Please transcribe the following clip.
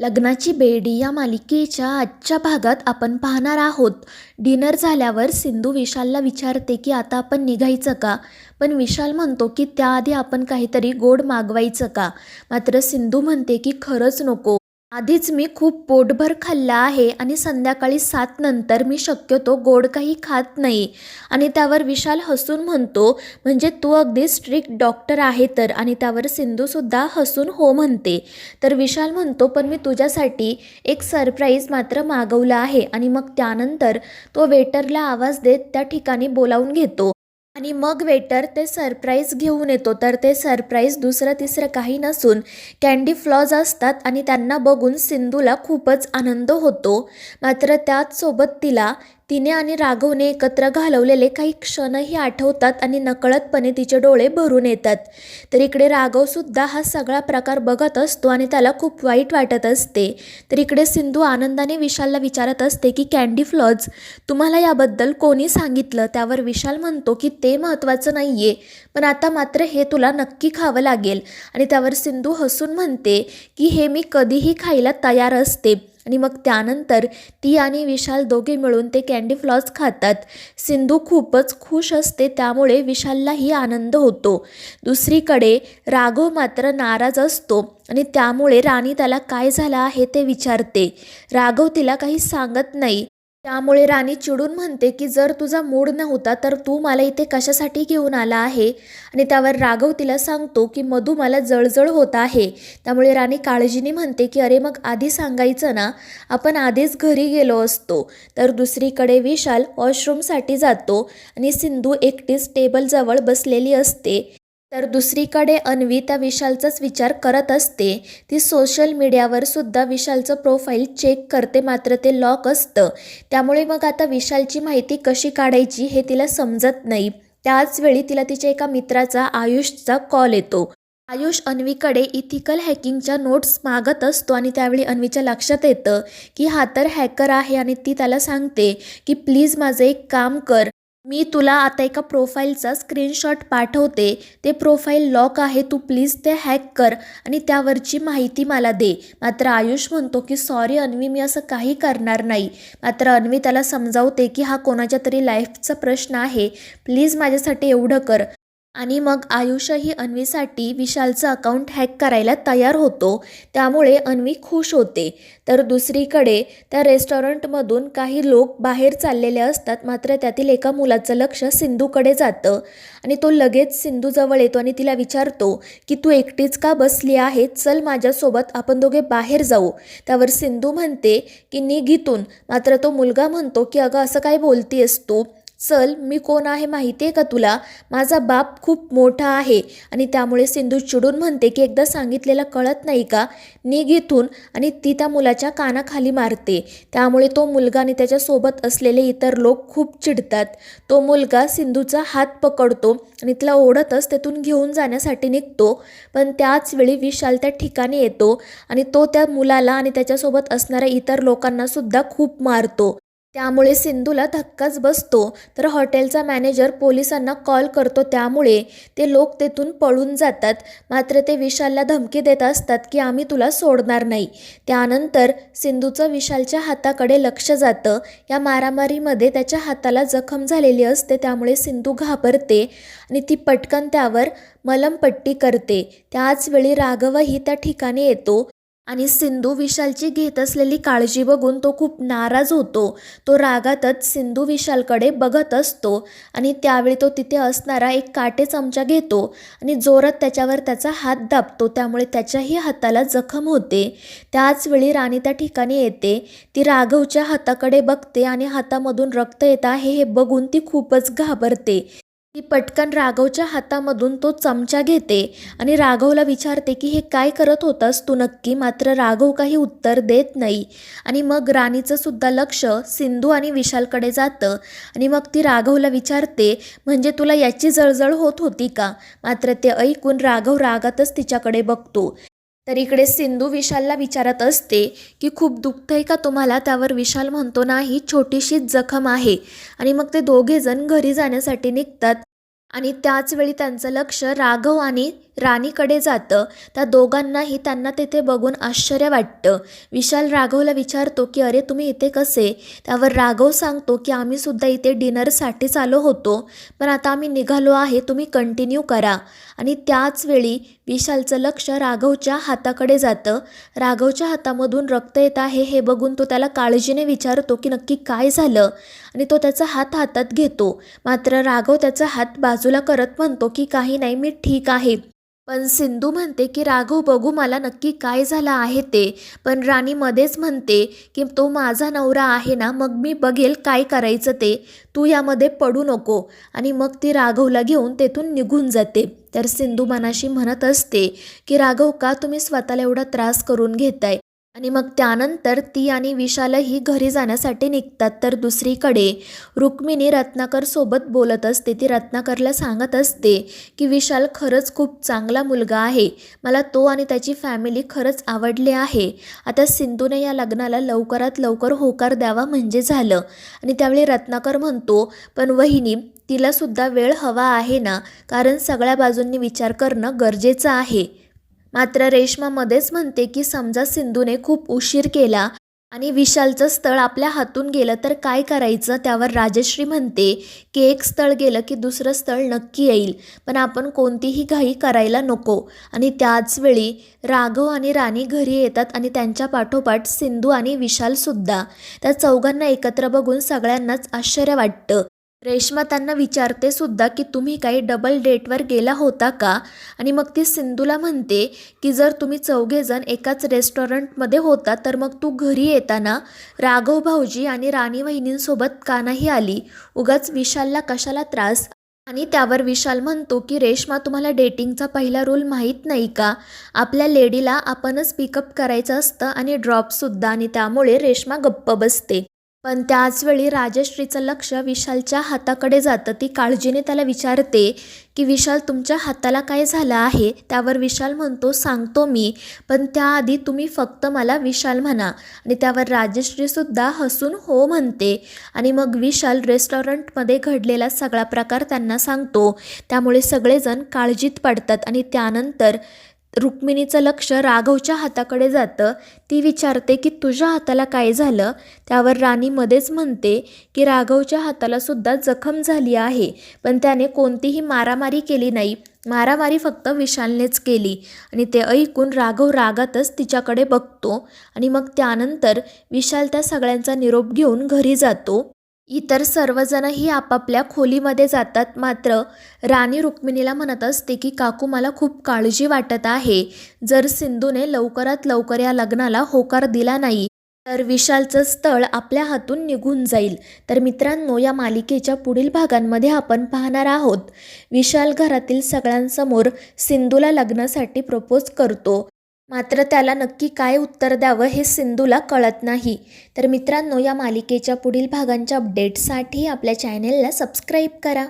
लग्नाची बेडी या मालिकेच्या आजच्या भागात आपण पाहणार आहोत. डिनर झाल्यावर सिंधू विशालला विचारते की आता आपण निघायचं का? पण विशाल म्हणतो की त्याआधी आपण काहीतरी गोड मागवायचं का? मात्र सिंधू म्हणते की खरंच नको. आधीच मी खूप पोटभर खाल्लं आहे आणि संध्याकाळी सात नंतर मी शक्यतो गोड काही खात नाही. आणि त्यावर विशाल हसून म्हणतो म्हणजे तू अगदी स्ट्रिक्ट डॉक्टर आहे तर? आणि त्यावर सिंधूसुद्धा हसून हो म्हणते. तर विशाल म्हणतो पण मी तुझ्यासाठी एक सरप्राईज मात्र मागवलं आहे आणि मग त्यानंतर तो वेटरला आवाज देत त्या ठिकाणी बोलावून घेतो. आणि मग वेटर ते सरप्राईज घेऊन येतो. तर ते सरप्राईज दुसरं तिसरं काही नसून कॅन्डी फ्लॉज असतात आणि त्यांना बघून सिंधूला खूपच आनंद होतो. मात्र त्याचसोबत तिला तिने आणि राघवने एकत्र घालवलेले काही क्षणही आठवतात आणि नकळतपणे तिचे डोळे भरून येतात. तर इकडे राघवसुद्धा हा सगळा प्रकार बघत असतो आणि त्याला खूप वाईट वाटत असते. तर इकडे सिंधू आनंदाने विशालला विचारत असते की कॅन्डी फ्लॉज तुम्हाला याबद्दल कोणी सांगितलं त्यावर विशाल म्हणतो की ते महत्त्वाचं नाही आहे पण आता मात्र हे तुला नक्की खावं लागेल. आणि त्यावर सिंधू हसून म्हणते की हे मी कधीही खायला तयार असते. आणि मग त्यानंतर ती आणि विशाल दोघे मिळून ते कॅन्डी फ्लॉस खातात. सिंधू खूपच खुश असते त्यामुळे विशाललाही आनंद होतो. दुसरीकडे राघव मात्र नाराज असतो आणि त्यामुळे राणी त्याला काय झालं आहे ते विचारते. राघव तिला काही सांगत नाही. त्यामुळे राणी चिडून म्हणते की जर तुझा मूड नव्हता तर तू मला इथे कशासाठी घेऊन आला आहे? आणि त्यावर राघव तिला सांगतो की मधू मला जळजळ होत आहे. त्यामुळे राणी काळजीने म्हणते की अरे मग आधी सांगायचं ना? आपण आधीच घरी गेलो असतो तर दुसरीकडे विशाल वॉशरूमसाठी जातो आणि सिंधू एकटीच टेबलजवळ बसलेली असते. तर दुसरीकडे अन्वी त्या विशालचाच विचार करत असते. ती सोशल मीडियावर सुद्धा विशालचं प्रोफाईल चेक करते मात्र ते लॉक असतं. त्यामुळे मग आता विशालची माहिती कशी काढायची हे तिला समजत नाही. त्याचवेळी तिला तिच्या एका मित्राचा आयुषचा कॉल येतो. आयुष अन्वीकडे इथिकल हॅकिंगच्या नोट्स मागत असतो आणि त्यावेळी अन्वीच्या लक्षात येतं की हा तर हॅकर आहे आणि ती त्याला सांगते की प्लीज माझं एक काम कर. मी तुला आता एका प्रोफाईलचा स्क्रीनशॉट पाठवते. ते प्रोफाईल लॉक आहे तू प्लीज ते हॅक कर आणि त्यावरची माहिती मला दे. मात्र आयुष म्हणतो की सॉरी अन्वी मी असं काही करणार नाही. मात्र अन्वी त्याला समजावते की हा कोणाच्या तरी लाईफचा प्रश्न आहे. प्लीज माझ्यासाठी एवढं कर. आणि मग आयुषही अन्वीसाठी विशालचं अकाउंट हॅक करायला तयार होतो. त्यामुळे अन्वी खुश होते. तर दुसरीकडे त्या रेस्टॉरंटमधून काही लोक बाहेर चाललेले असतात. मात्र त्यातील एका मुलाचं लक्ष सिंधूकडे जातं. आणि तो लगेच सिंधूजवळ येतो आणि तिला विचारतो की तू एकटीच का बसली आहे? चल माझ्यासोबत आपण दोघे बाहेर जाऊ. त्यावर सिंधू म्हणते की निघितून मात्र तो मुलगा म्हणतो की अगं असं काय बोलतीयस तू? चल मी कोण आहे माहिती आहे का तुला? माझा बाप खूप मोठा आहे आणि त्यामुळे सिंधू चिडून म्हणते की एकदा सांगितलेलं कळत नाही का? निघ इथून आणि ती त्या मुलाच्या कानाखाली मारते. त्यामुळे तो मुलगा आणि त्याच्यासोबत असलेले इतर लोक खूप चिडतात. तो मुलगा सिंधूचा हात पकडतो आणि तिला ओढतच तेथून घेऊन जाण्यासाठी निघतो. पण त्याच वेळी विशाल त्या ठिकाणी येतो आणि तो त्या मुलाला आणि त्याच्यासोबत असणाऱ्या इतर लोकांनासुद्धा खूप मारतो. त्यामुळे सिंधूला धक्काच बसतो. तर हॉटेलचा मॅनेजर पोलिसांना कॉल करतो. त्यामुळे ते लोक तेथून पळून जातात. मात्र ते विशालला धमकी देत असतात की आम्ही तुला सोडणार नाही. त्यानंतर सिंधूचं विशालच्या हाताकडे लक्ष जातं. या मारामारीमध्ये त्याच्या हाताला जखम झालेली असते. त्यामुळे सिंधू घाबरते आणि ती पटकन त्यावर मलमपट्टी करते. त्याचवेळी राघवही त्या ठिकाणी येतो. आणि सिंधू विशालची घेत असलेली काळजी बघून तो खूप नाराज होतो. तो रागातच सिंधू विशालकडे बघत असतो आणि त्यावेळी तो तिथे असणारा एक काटे चमचा घेतो आणि जोरात त्याच्यावर त्याचा हात दाबतो. त्यामुळे त्याच्याही हाताला जखम होते. त्याचवेळी राणी त्या ठिकाणी येते. ती राघवच्या हाताकडे बघते आणि हातामधून रक्त येत आहे हे बघून ती खूपच घाबरते. ती पटकन राघवच्या हातामधून तो चमचा घेते आणि राघवला विचारते की हे काय करत होतास तू नक्की? मात्र राघव काही उत्तर देत नाही. आणि मग राणीचं सुद्धा लक्ष सिंधू आणि विशालकडे जातं आणि मग ती राघवला विचारते म्हणजे तुला याची जळजळ होत होती का? मात्र ते ऐकून राघव रागातच तिच्याकडे बघतो. तर इकडे सिंधू विशालला विचारत असते की खूप दुखतंय का तुम्हाला? त्यावर विशाल म्हणतो नाही छोटीशीच जखम आहे. आणि मग ते दोघेजण घरी जाण्यासाठी निघतात. आणि त्याच वेळी त्यांचं लक्ष राघव आणि राणीकडे जातं. त्या दोघांनाही त्यांना तिथे बघून आश्चर्य वाटतं. विशाल राघवला विचारतो की अरे तुम्ही इथे कसे? त्यावर राघव सांगतो की आम्ही सुद्धा इथे डिनरसाठीच आलो होतो पण आता आम्ही निघालो आहे तुम्ही कंटिन्यू करा. आणि त्याच वेळी विशालचं लक्ष राघवच्या हाताकडे जातं. राघवच्या हातामधून रक्त येत आहे हे बघून तो त्याला काळजीने विचारतो की नक्की काय झालं? आणि तो त्याचा हात हातात घेतो. मात्र राघव त्याचा हात बाजूला करत म्हणतो की काही नाही मी ठीक आहे. पण सिंधू म्हणते की राघव बघू मला नक्की काय झालं आहे ते. पण राणी मध्येच म्हणते की तो माझा नवरा आहे ना मग मी बघेल काय करायचं ते. तू यामध्ये पडू नको. आणि मग ती राघवला घेऊन तेथून निघून जाते. तर सिंधू मनाशी म्हणत असते की राघव का तुम्ही स्वतःला एवढा त्रास करून घेताय? आणि मग त्यानंतर ती आणि विशालही घरी जाण्यासाठी निघतात. तर दुसरीकडे रुक्मिणी रत्नाकर सोबत बोलत असते. ती रत्नाकरला सांगत असते की विशाल खरंच खूप चांगला मुलगा आहे. मला तो आणि त्याची फॅमिली खरंच आवडली आहे. आता सिंधूने या लग्नाला लवकरात लवकर होकार द्यावा म्हणजे झालं. आणि त्यावेळी रत्नाकर म्हणतो पण वहिनी तिलासुद्धा वेळ हवा आहे ना? कारण सगळ्या बाजूंनी विचार करणं गरजेचं आहे. मात्र रेश्मामध्येच म्हणते की समजा सिंधूने खूप उशीर केला आणि विशालचं स्थळ आपल्या हातून गेलं तर काय करायचं? त्यावर राजश्री म्हणते की एक स्थळ गेलं की दुसरं स्थळ नक्की येईल. पण आपण कोणतीही घाई करायला नको. आणि त्याचवेळी राघव आणि राणी घरी येतात आणि त्यांच्या पाठोपाठ सिंधू आणि विशालसुद्धा त्या चौघांना एकत्र बघून सगळ्यांनाच आश्चर्य वाटतं. रेश्मा त्यांना विचारते सुद्धा की तुम्ही काही डबल डेटवर गेला होता का? आणि मग ती सिंधूला म्हणते की जर तुम्ही चौघेजण एकाच रेस्टॉरंटमध्ये होता तर मग तू घरी येताना राघव भाऊजी आणि राणी वहिनींसोबत का नाही आली? उगाच विशालला कशाला त्रास? आणि त्यावर विशाल म्हणतो की रेश्मा तुम्हाला डेटिंगचा पहिला रूल माहीत नाही का? आपल्या लेडीला आपणच पिकअप करायचं असतं आणि ड्रॉपसुद्धा आणि त्यामुळे रेश्मा गप्प बसते. पण त्याचवेळी राजश्रीचं लक्ष विशालच्या हाताकडे जातं. ती काळजीने त्याला विचारते की विशाल तुमच्या हाताला काय झालं आहे? त्यावर विशाल म्हणतो सांगतो मी पण त्याआधी तुम्ही फक्त मला विशाल म्हणा. आणि त्यावर राजश्रीसुद्धा हसून हो म्हणते. आणि मग विशाल रेस्टॉरंटमध्ये घडलेला सगळा प्रकार त्यांना सांगतो. त्यामुळे सगळेजण काळजीत पडतात आणि त्यानंतर रुक्मिणीचं लक्ष राघवच्या हाताकडे जातं. ती विचारते की तुझ्या हाताला काय झालं? त्यावर राणी मध्येच म्हणते की राघवच्या हाताला सुद्धा जखम झाली आहे. पण त्याने कोणतीही मारामारी केली नाही. मारामारी फक्त विशालनेच केली. आणि ते ऐकून राघव रागातच तिच्याकडे बघतो. आणि मग त्यानंतर विशाल त्या सगळ्यांचा निरोप घेऊन घरी जातो. इतर सर्वजणही आपापल्या खोलीमध्ये जातात. मात्र राणी रुक्मिणीला म्हणत असते की काकू मला खूप काळजी वाटत आहे. जर सिंधूने लवकरात लवकर या लग्नाला होकार दिला नाही तर विशालचं स्थळ आपल्या हातून निघून जाईल. तर मित्रांनो या मालिकेच्या पुढील भागांमध्ये आपण पाहणार आहोत. विशाल घरातील सगळ्यांसमोर सिंधूला लग्नासाठी प्रपोज करतो. मात्र त्याला नक्की काय उत्तर द्यावं हे सिंधूला कळत नाही. तर मित्रांनो या मालिकेच्या पुढील भागांच्या अपडेटसाठी आपल्या चॅनेलला सबस्क्राईब करा.